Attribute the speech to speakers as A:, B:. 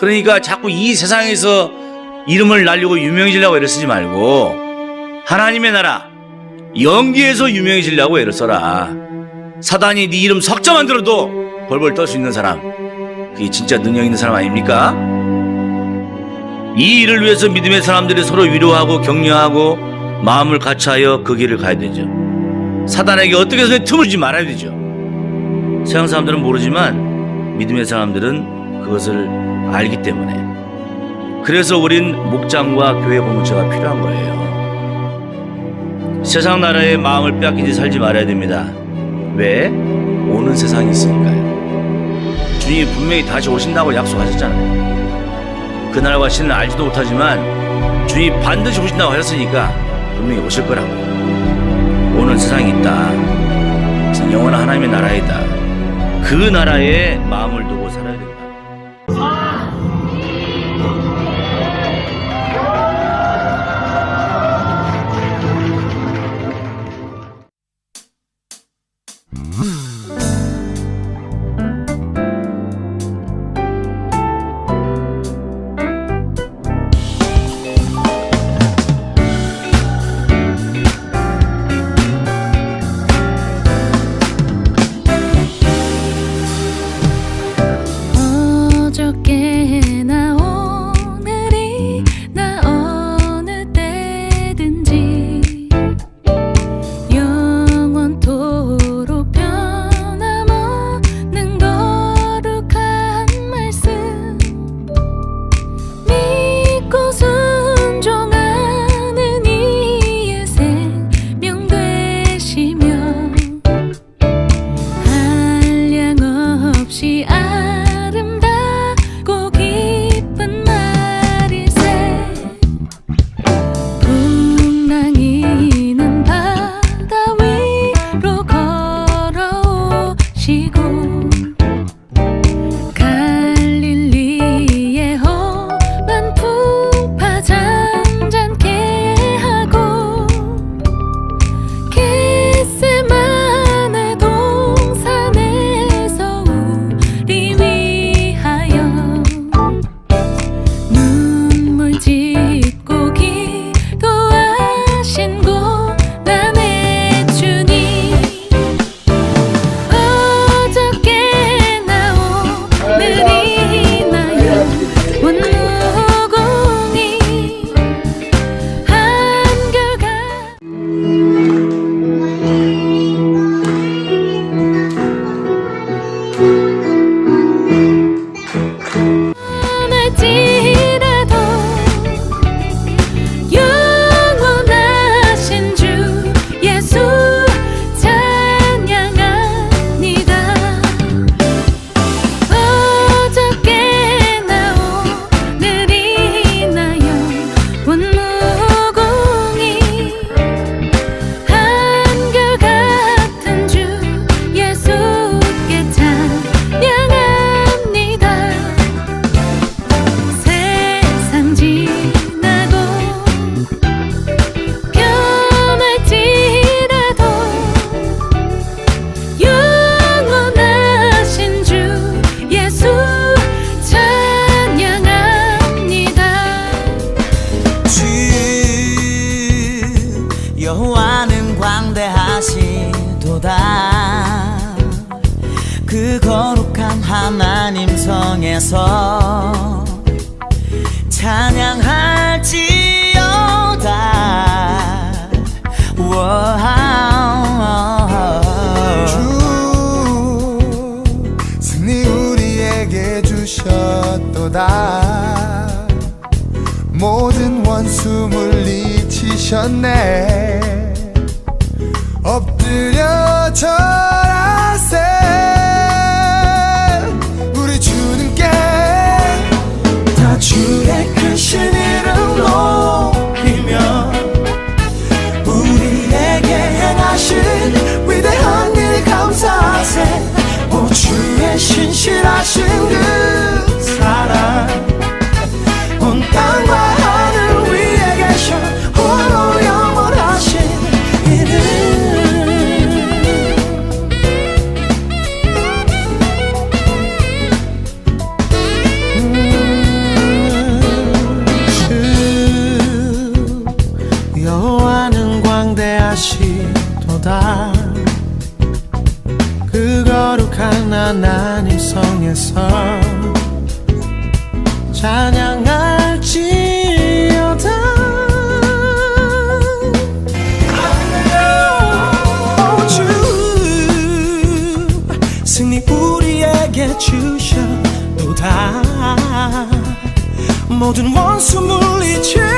A: 그러니까 자꾸 이 세상에서 이름을 날리고 유명해지려고 애를 쓰지 말고 하나님의 나라 영계에서 유명해지려고 애를 써라. 사단이 네 이름 석자만 들어도 벌벌 떨 수 있는 사람 그게 진짜 능력 있는 사람 아닙니까? 이 일을 위해서 믿음의 사람들이 서로 위로하고 격려하고 마음을 같이하여 그 길을 가야 되죠. 사단에게 어떻게 해서 틈을 주지 말아야 되죠. 세상 사람들은 모르지만 믿음의 사람들은 그것을 알기 때문에 그래서 우린 목장과 교회 공동체가 필요한 거예요. 세상 나라의 마음을 빼앗기지 살지 말아야 됩니다. 왜? 오는 세상이 있으니까요. 주님이 분명히 다시 오신다고 약속하셨잖아요. 그날과 시는 알지도 못하지만 주님이 반드시 오신다고 하셨으니까 분명히 오실 거라고요. 오는 세상이 있다. 영원한 하나님의 나라이다. 그 나라에 마음을 두고 살
B: 광대하시도다 그 거룩한 하나님 성에서 찬양할지어다.
C: 주 승리 우리에게 주셨도다. 모든 원수 물리치셨네. 엎드려 touch 하나님 성에서 찬양할지어다. 오, 주 승리 우리에게 주셨도다. 모든 원수 물리칠